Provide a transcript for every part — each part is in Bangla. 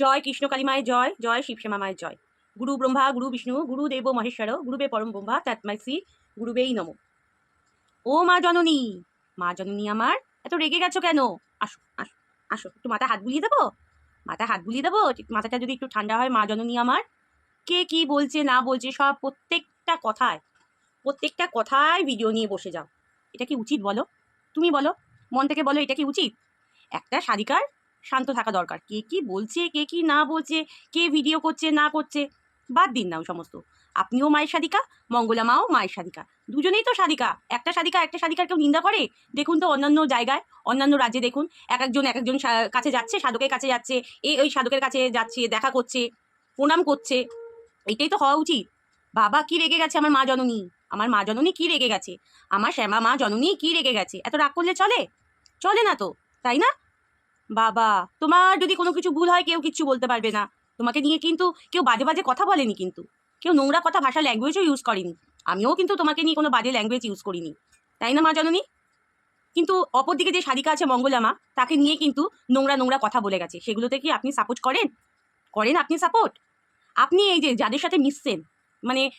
জয় কৃষ্ণকালী মায়ের জয় জয় শিবশ্যামা মায়ের জয়। গুরু ব্রহ্মা, গুরু বিষ্ণু, গুরু দেব মহেশ্বর গুরুবে পরম ব্রহ্মা তৎমাই শ্রী গুরুবেই নম। ও মা জননী মা জননী আমার, এত রেগে গেছো কেন? আসো আসো আসো, একটু মাথা হাত বুলিয়ে দেবো? মাথা হাত বুলিয়ে দেবো? মাথাটা যদি একটু ঠান্ডা হয়, মা জননী আমার। কে কি বলছে, না বলছে, সব প্রত্যেকটা কথায় প্রত্যেকটা কথায় ভিডিও নিয়ে বসে যাও। এটা কি উচিত বলো? তুমি বলো, মন থেকে বলো, এটা কি উচিত? একটা সাধিকার শান্ত থাকা দরকার। কে কি বলছে, কে কি না বলছে, কে ভিডিও করছে, না করছে, বাদ দিন না ওই সমস্ত। আপনিও মায়ের সাধিকা, মঙ্গলা মাও মায়ের সাধিকা। দুজনেই তো সাধিকা, একটা সাধিকা, একটা সাধিকার কেউ নিন্দা করে? দেখুন তো অন্যান্য জায়গায়, অন্যান্য রাজ্যে দেখুন, এক একজন এক একজন কাছে যাচ্ছে, সাধকের কাছে যাচ্ছে এই ওই সাধকের কাছে যাচ্ছে, দেখা করছে, প্রণাম করছে। এটাই তো হওয়া উচিত। বাবা, কি রেগে গেছে আমার মা জননী? আমার মা জননী কি রেগে গেছে? আমার শ্যামা মা জননী কি রেগে গেছে? এত রাগ করলে চলে? চলে না তো, তাই না? বাবা, তোমার যদি কোনো কিছু ভুল হয়, কেউ কিচ্ছু বলতে পারবে না। তোমাকে নিয়ে কিন্তু কেউ বাজে বাজে কথা বলেনি কিন্তু। কেউ নোংরা কথা ভাষা ল্যাঙ্গুয়েজও ইউজ করেনি। আমিও কিন্তু তোমাকে নিয়ে কোনো বাজে ল্যাঙ্গুয়েজ ইউজ করিনি। তাই না, মা জননী? কিন্তু অপরদিকে যে সারিকা আছে মঙ্গলামা তাকে নিয়ে কিন্তু নোংরা নোংরা কথা বলে গেছে। সেগুলোতে কি আপনি সাপোর্ট করেন? করেন আপনি সাপোর্ট আপনি এই যে যাদের সাথে মিশছেন মানে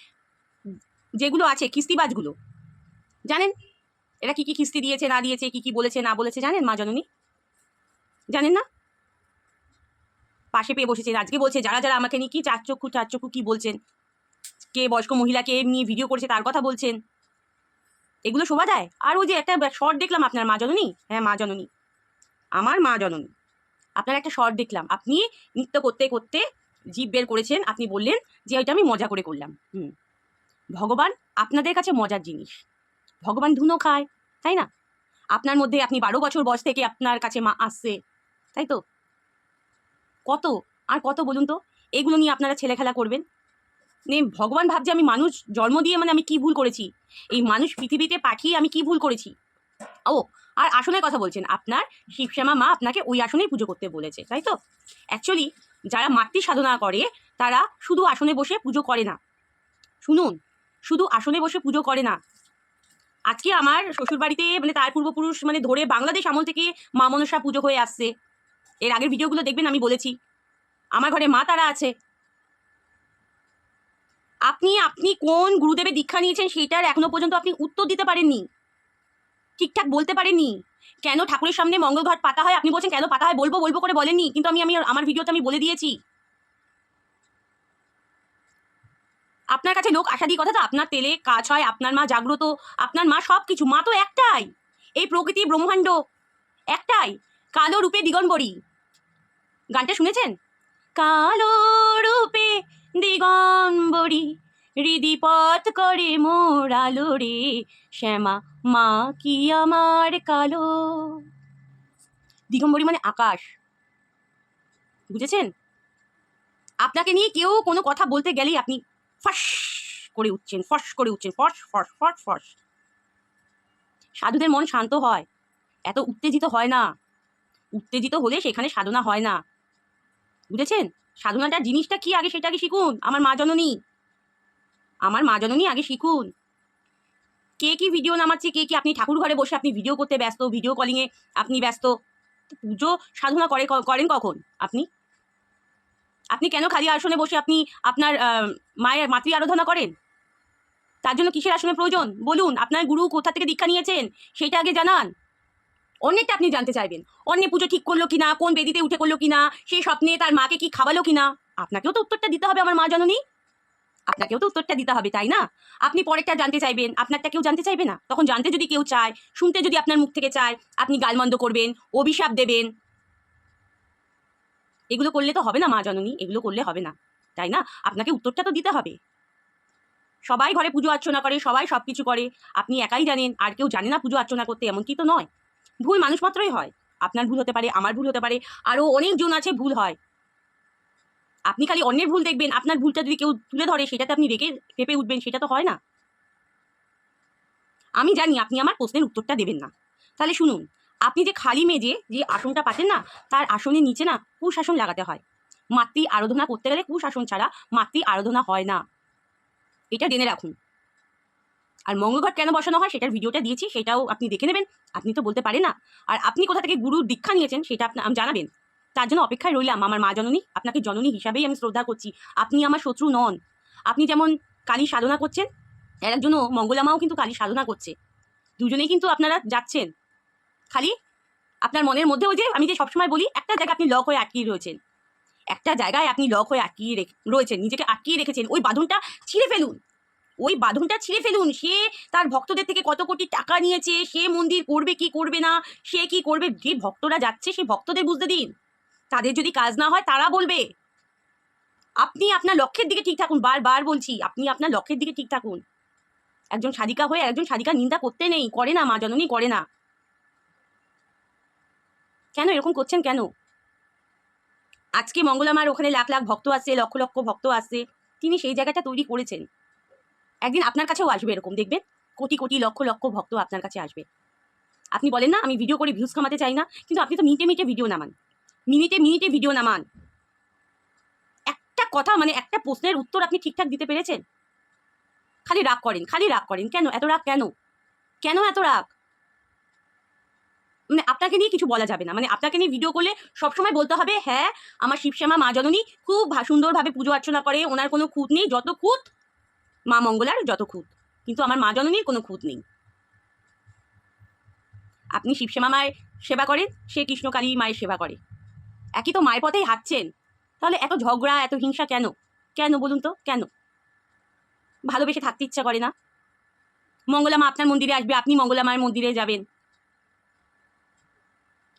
যেগুলো আছে, কিস্তিবাজগুলো, জানেন? এরা কি কি কিস্তি দিয়েছে, না দিয়েছে, কি কি বলেছে, না বলেছে, জানেন মা জননী? জানেন না? পাশে পেয়ে বসেছেন। আজকে বলছে, যারা যারা আমাকে নিয়ে কি চার চক্ষু চার চক্ষু কি বলছেন? কে বয়স্ক মহিলাকে নিয়ে ভিডিও করেছে, তার কথা বলছেন। এগুলো শোভা যায় আর ওই যে একটা শর্ট দেখলাম আপনার মা জননী? হ্যাঁ মা জননী। আমার মা জননী। আপনার একটা শর্ট দেখলাম। আপনি নৃত্য করতে করতে জীব বের করেছেন, আপনি বললেন যে ওইটা আমি মজা করে করলাম। হুম। ভগবান আপনাদের কাছে মজার জিনিস। ভগবান ধুনো খায়, তাই না? আপনার মধ্যে আপনি বারো বছর বয়স থেকে আপনার কাছে মা আসছে। তাই তো? কত? আর কত বলুন তো? এগুলো নিয়ে আপনারা ছেলে খেলা করবেন? নে ভগবান ভাবছে আমি মানুষ, জন্ম দিয়ে মানে আমি কি ভুল করেছি? এই মানুষ পৃথিবীতে পাঠিয়ে আমি কি ভুল করেছি? ও, আর আসনের কথা বলছেন, আপনার শিবশ্যামা মা আপনাকে ওই আসনেই পুজো করতে বলেছে, তাই তো? অ্যাকচুয়ালি যারা মাতৃ সাধনা করে, তারা শুধু আসনে বসে পুজো করে না। শুনুন, শুধু আসনে বসে পুজো করে না। আজকে আমার শ্বশুরবাড়িতে মানে তার পূর্বপুরুষ মানে ধরে বাংলাদেশ আমল থেকে মা মনসা পুজো হয়ে আসছে। এর আগের ভিডিওগুলো দেখবেন আমি বলেছি। আমার ঘরে মা তারা আছে। আপনি আপনি কোন গুরুদেবের দীক্ষা নিয়েছেন সেটার এখনও পর্যন্ত আপনি উত্তর দিতে পারেননি। ঠিকঠাক বলতে পারেননি। কেন ঠাকুরের সামনে মঙ্গলঘট পাতা হয়? আপনি বলছেন, কেন পাতা হয়? বলব বলব করে বলেননি। কিন্তু আমি আমি আমার ভিডিওতে আমি বলে দিয়েছি। আপনার কাছে লোক আশা দিয়ে কথা তো আপনার তেলে কাজ হয়, আপনার মা জাগ্রত, আপনার মা সব কিছু মা তো একটাই। এই প্রকৃতি ব্রহ্মাণ্ড একটাই। কালো রূপে দিগম্বরী গানটা শুনেছেন? কালো রূপে দিগম্বরী হৃদিপথ করে মোর আলো রে, শ্যামা, মা কি আমার কালো? দিগম্বরী মানে আকাশ। বুঝেছেন? আপনাকে নিয়ে কেউ কোনো কথা বলতে গেলেই আপনি ফস করে উঠছেন, ফস করে উঠছেন, ফস ফস ফস ফস। সাধুদের মন শান্ত হয়, এত উত্তেজিত হয় না। উত্তেজিত হলে সেখানে সাধনা হয় না। বুঝেছেন? সাধনাটার জিনিসটা কি? আগে সেটা আগে শিখুন। আমার মা জননী। আমার মা জননী আগে শিখুন। কে কি ভিডিও নামাচ্ছে, কে কি? আপনি ঠাকুর ঘরে বসে আপনি ভিডিও করতে ব্যস্ত ভিডিও কলিংয়ে আপনি ব্যস্ত। পুজো সাধনা করে করেন কখন? আপনি? আপনি কেন খালি আসনে বসে আপনি আপনার মায়ের মাতৃ আরাধনা করেন? তার জন্য কিসের আসনের প্রয়োজন? বলুন, আপনার গুরু কোথা থেকে দীক্ষা নিয়েছেন? সেটা আগে জানান। অন্যেরটা আপনি জানতে চাইবেন। অন্যে পুজো ঠিক করল কিনা, কোন বেদিতে উঠে করল কিনা, সেই স্বপ্নে তার মাকে কি খাওয়ালো কিনা, আপনাকেও তো উত্তরটা দিতে হবে আমার মা জননী। আপনাকেও তো উত্তরটা দিতে হবে, তাই না? আপনি পরেরটা জানতে চাইবেন, আপনারটা কেউ জানতে চাইবে না? তখন জানতে যদি কেউ চায়, শুনতে যদি আপনার মুখ থেকে চায়, আপনি গালমন্দ করবেন, অভিশাপ দেবেন। এগুলো করলে তো হবে না মা জননী, এগুলো করলে হবে না, তাই না? আপনাকে উত্তরটা তো দিতে হবে। সবাই ঘরে পুজো অর্চনা করে, সবাই সব কিছু করে, আপনি একাই জানেন, আর কেউ জানে না পুজো অর্চনা করতে এমন কি তো নয়। ভুল মানুষ মাত্রই হয়। আপনার ভুল হতে পারে, আমার ভুল হতে পারে আরও অনেকজন আছে ভুল হয়। আপনি খালি অন্যের ভুল দেখবেন, আপনার ভুলটা যদি কেউ তুলে ধরে, সেটাতে আপনি রেখে পেপে উঠবেন, সেটা তো হয় না। আমি জানি আপনি আমার প্রশ্নের উত্তরটা দেবেন না। তাহলে শুনুন, আপনি যে খালি মেজে যে আসনটা পাচ্ছেন না, তার আসনের নিচে না কুশাসন লাগাতে হয়। মাতৃ আরাধনা করতে গেলে কুশাসন ছাড়া মাতৃ আরাধনা হয় না। এটা জেনে রাখুন। আর মঙ্গলঘট কেন বসানো হয় সেটার ভিডিওটা দিয়েছি, সেটাও আপনি দেখে নেবেন। আপনি তো বলতে পারেন না। আর আপনি কোথা থেকে গুরুর দীক্ষা নিয়েছেন সেটা আপনি আম- জানাবেন। তার জন্য অপেক্ষায় রইলাম আমার মা জননী, আপনাকে জননী হিসাবেই আমি শ্রদ্ধা করছি। আপনি আমার শত্রু নন। আপনি যেমন কালী সাধনা করছেন, এর একজনও মঙ্গলামাও কিন্তু কালী সাধনা করছে। দুজনেই কিন্তু আপনারা যাচ্ছেন। খালি আপনার মনের মধ্যে ওই যে আমি যে সবসময় বলি, একটা জায়গায় আপনি লক হয়ে আটকিয়ে রয়েছেন। একটা জায়গায় আপনি লক হয়ে আটকিয়ে রয়েছেন, নিজেকে আটকিয়ে রেখেছেন। ওই বাঁধনটা ছিঁড়ে ফেলুন। ওই বাঁধনটা ছিঁড়ে ফেলুন। সে তার ভক্তদের থেকে কত কোটি টাকা নিয়েছে, সে মন্দির করবে কি করবে না, সে কি করবে? যে ভক্তরা যাচ্ছে, সে ভক্তদের বুঝতে দিন। তাদের যদি কাজ না হয়, তারা বলবে, আপনি আপনার লক্ষ্যের দিকে ঠিক থাকুন। বারবার বলছি, আপনি আপনার লক্ষ্যের দিকে ঠিক থাকুন। একজন সাধিকা হয়ে একজন সাধিকা নিন্দা করতে নেই, করে না মা জননী, করে না। কেন এরকম করছেন কেন? আজকে মঙ্গলামার ওখানে লাখ লাখ ভক্ত আছে লক্ষ লক্ষ ভক্ত আছে তিনি সেই জায়গাটা তৈরি করেছেন। একদিন আপনার কাছেও আসবে এরকম, দেখবেন? কোটি কোটি লক্ষ লক্ষ ভক্ত আপনার কাছে আসবে। আপনি বলেন না, আমি ভিডিও করে ভিউজ কামাতে চাই না, কিন্তু আপনি তো মিনিটে মিনিটে ভিডিও নামান। মিনিটে মিনিটে ভিডিও নামান। একটা কথা মানে একটা প্রশ্নের উত্তর আপনি ঠিকঠাক দিতে পেরেছেন? খালি রাগ করেন, খালি রাগ করেন। কেন? এত রাগ কেন? কেন এত রাগ? মানে আপনাকে নিয়ে কিছু বলা যাবে না। মানে আপনাকে নিয়ে ভিডিও করলে সবসময় বলতে হবে হ্যাঁ আমার শিবশ্যামা, মা জননী খুব সুন্দরভাবে পুজো অর্চনা করে, ওনার কোনো খুঁত নেই, যত খুঁত মা মঙ্গলার যত খুঁত, কিন্তু আমার মা জননীর কোনো খুঁত নেই। আপনি শিবশ্যামা মায়ের সেবা করেন, সে কৃষ্ণকালী মায়ের সেবা করে। একই তো মায়ের পথেই হাঁটছেন। তাহলে এত ঝগড়া, এত হিংসা কেন? কেন বলুন তো? কেন? ভালোবেসে থাকতে ইচ্ছা করে না? মঙ্গলা মা আপনার মন্দিরে আসবে, আপনি মঙ্গলা মায়ের মন্দিরে যাবেন।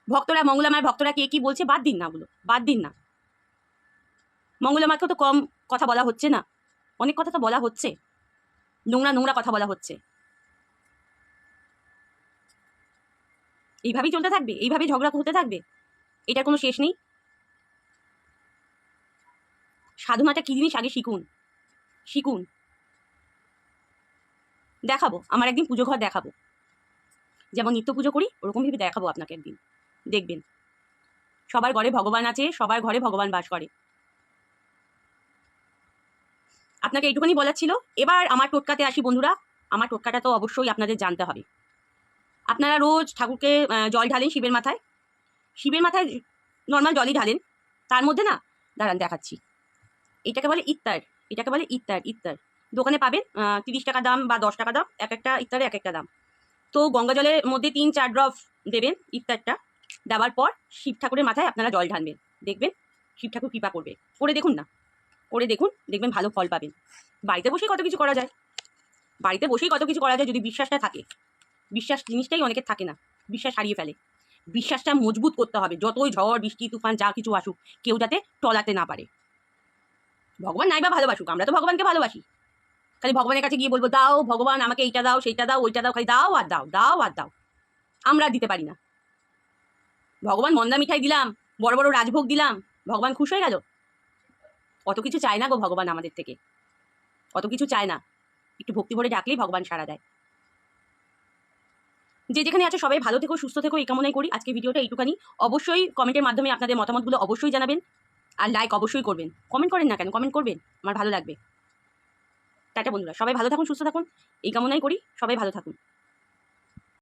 ভক্তরা, মঙ্গলা মায়ের ভক্তরা কে কি বলছে, বাদ দিন না বলো বাদ দিন না। মঙ্গলা মাকেও তো কম কথা বলা হচ্ছে না। অনেক কথা তো বলা হচ্ছে। নোংরা নোংরা কথা বলা হচ্ছে। এইভাবেই চলতে থাকবে? এইভাবেই ঝগড়া হতে থাকবে? এটার কোনো শেষ নেই? সাধনাটা কি জিনিস আগে শিখুন। শিখুন। দেখাবো, আমার একদিন পুজো ঘর দেখাবো। যেমন নিত্য পুজো করি, ওরকম ভেবে দেখাবো আপনাকে একদিন। দেখবেন। সবার ঘরে ভগবান আছে, সবার ঘরে ভগবান বাস করে। আপনাকে এইটুকুনি বলার ছিল। এবার আমার টোটকাতে আসি বন্ধুরা। আমার টোটকাটা তো অবশ্যই আপনাদের জানতে হবে। আপনারা রোজ ঠাকুরকে জল ঢালেন শিবের মাথায়। শিবের মাথায় নর্মাল জলই ঢালেন। তার মধ্যে না, দাঁড়ান দেখাচ্ছি। এটাকে বলে ইত্তার। এটাকে বলে ইত্তার ইত্তার। দোকানে পাবেন তিরিশ টাকা দাম বা দশ টাকা দাম, এক একটা ইত্তারে এক একটা দাম। তো গঙ্গা জলের মধ্যে তিন, চার ড্রপ দেবেন ইত্তারটা। দেওয়ার পর শিব ঠাকুরের মাথায় আপনারা জল ঢালবেন। দেখবেন শিব ঠাকুর কৃপা করবে। করে দেখুন না। করে দেখুন, দেখবেন ভালো ফল পাবেন। বাড়িতে বসেই কত কিছু করা যায়। বাড়িতে বসেই কত কিছু করা যায় যদি বিশ্বাসটা থাকে। বিশ্বাস জিনিসটাই অনেকের থাকে না, বিশ্বাস হারিয়ে ফেলে। বিশ্বাসটা মজবুত করতে হবে, যতই ঝড়, বৃষ্টি, তুফান, যা কিছু আসুক, কেউ যাতে টলাতে না পারে। ভগবান নাই বা ভালোবাসুক, আমরা তো ভগবানকে ভালোবাসি। খালি ভগবানের কাছে গিয়ে বলব, দাও ভগবান, আমাকে এইটা দাও, সেইটা দাও, ওইটা দাও। খালি দাও আর দাও দাও আর দাও। আমরা দিতে পারি না। ভগবান মন্দা মিঠাই দিলাম, বড় বড় রাজভোগ দিলাম, ভগবান খুশ হয়ে গেল। অত কিছু চায় না গো ভগবান আমাদের থেকে। অত কিছু চায় না। একটু ভক্তি ভরে ডাকলেই ভগবান সাড়া দেয়। যে যেখানে আছে সবাই ভালো থেকো, সুস্থ থেকো, এই কামনাই করি। আজকে ভিডিওটা এইটুখানি। অবশ্যই কমেন্টের মাধ্যমে আপনাদের মতামতগুলো অবশ্যই জানাবেন আর লাইক অবশ্যই করবেন। কমেন্ট করেন না কেন? কমেন্ট করবেন। আমার ভালো লাগবে। টাটা বন্ধুরা। সবাই ভালো থাকুন, সুস্থ থাকুন। এই কামনাই করি। সবাই ভালো থাকুন।